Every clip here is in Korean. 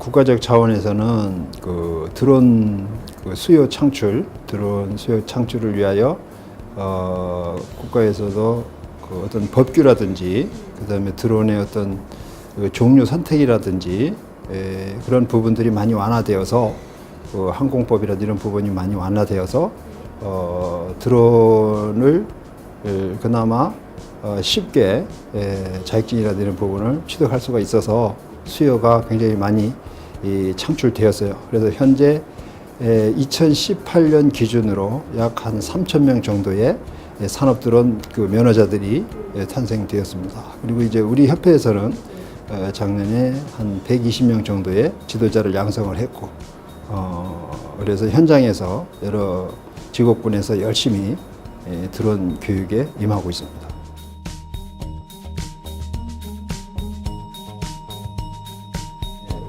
국가적 차원에서는 그 드론 그 수요 창출, 드론 수요 창출을 위하여 어, 국가에서도 그 어떤 법규라든지 그다음에 드론의 어떤 그 종류 선택이라든지 에, 그런 부분들이 많이 완화되어서 그 항공법이라든지 이런 부분이 많이 완화되어서 어, 드론을 에, 그나마 어, 쉽게 에, 자격증이라든지 이런 부분을 취득할 수가 있어서 수요가 굉장히 많이 이, 창출되었어요. 그래서 현재 에, 2018년 기준으로 약 한 3천 명 정도의 예, 산업드론 그 면허자들이 예, 탄생되었습니다. 그리고 이제 우리 협회에서는 어, 작년에 한 120명 정도의 지도자를 양성을 했고, 어, 그래서 현장에서 여러 직업군에서 열심히 예, 드론 교육에 임하고 있습니다.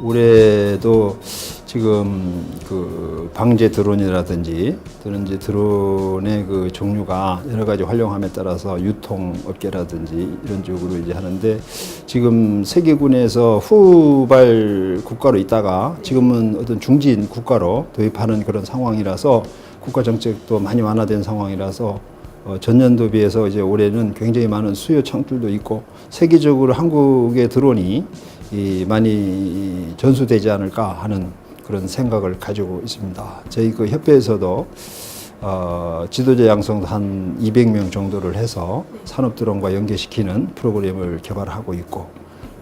올해도 지금 그 방제 드론이라든지 이제 드론의 그 종류가 여러 가지 활용함에 따라서 유통 업계라든지 이런 쪽으로 이제 하는데 지금 세계군에서 후발 국가로 있다가 지금은 어떤 중진 국가로 도입하는 그런 상황이라서 국가 정책도 많이 완화된 상황이라서 어, 전년도 비해서 이제 올해는 굉장히 많은 수요 창출도 있고 세계적으로 한국의 드론이 이 많이 전수되지 않을까 하는 그런 생각을 가지고 있습니다. 저희 그 협회에서도 어, 지도자 양성 한 200명 정도를 해서 산업 드론과 연계시키는 프로그램을 개발하고 있고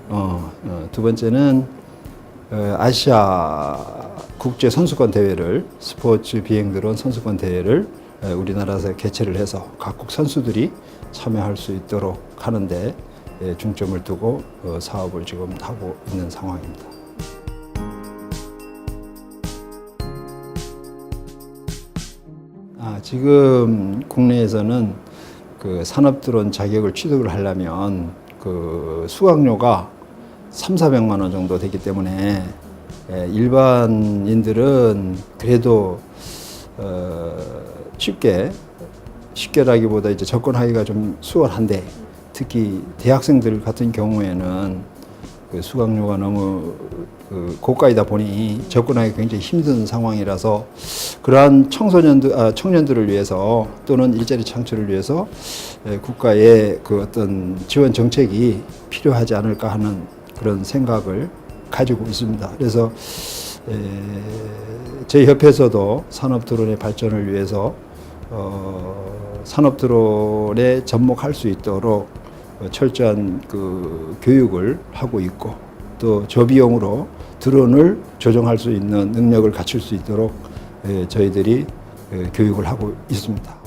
어, 어, 두 번째는 어, 아시아 국제 선수권 대회를 스포츠 비행 드론 선수권 대회를 에, 우리나라에서 개최를 해서 각국 선수들이 참여할 수 있도록 하는데 에, 중점을 두고 어, 사업을 지금 하고 있는 상황입니다. 아, 지금 국내에서는 그 산업 드론 자격을 취득을 하려면 그 수강료가 3, 400만 원 정도 되기 때문에 예, 일반인들은 그래도 어, 쉽게 쉽게라기보다 이제 접근하기가 좀 수월한데 특히 대학생들 같은 경우에는 그 수강료가 너무 그 고가이다 보니 접근하기 굉장히 힘든 상황이라서 그러한 청소년들, 아, 청년들을 위해서 또는 일자리 창출을 위해서 에, 국가의 그 어떤 지원 정책이 필요하지 않을까 하는 그런 생각을 가지고 있습니다. 그래서 에, 저희 협회에서도 산업 드론의 발전을 위해서 어, 산업 드론에 접목할 수 있도록 어, 철저한 그 교육을 하고 있고 또 저비용으로 드론을 조정할 수 있는 능력을 갖출 수 있도록 에, 저희들이 에, 교육을 하고 있습니다.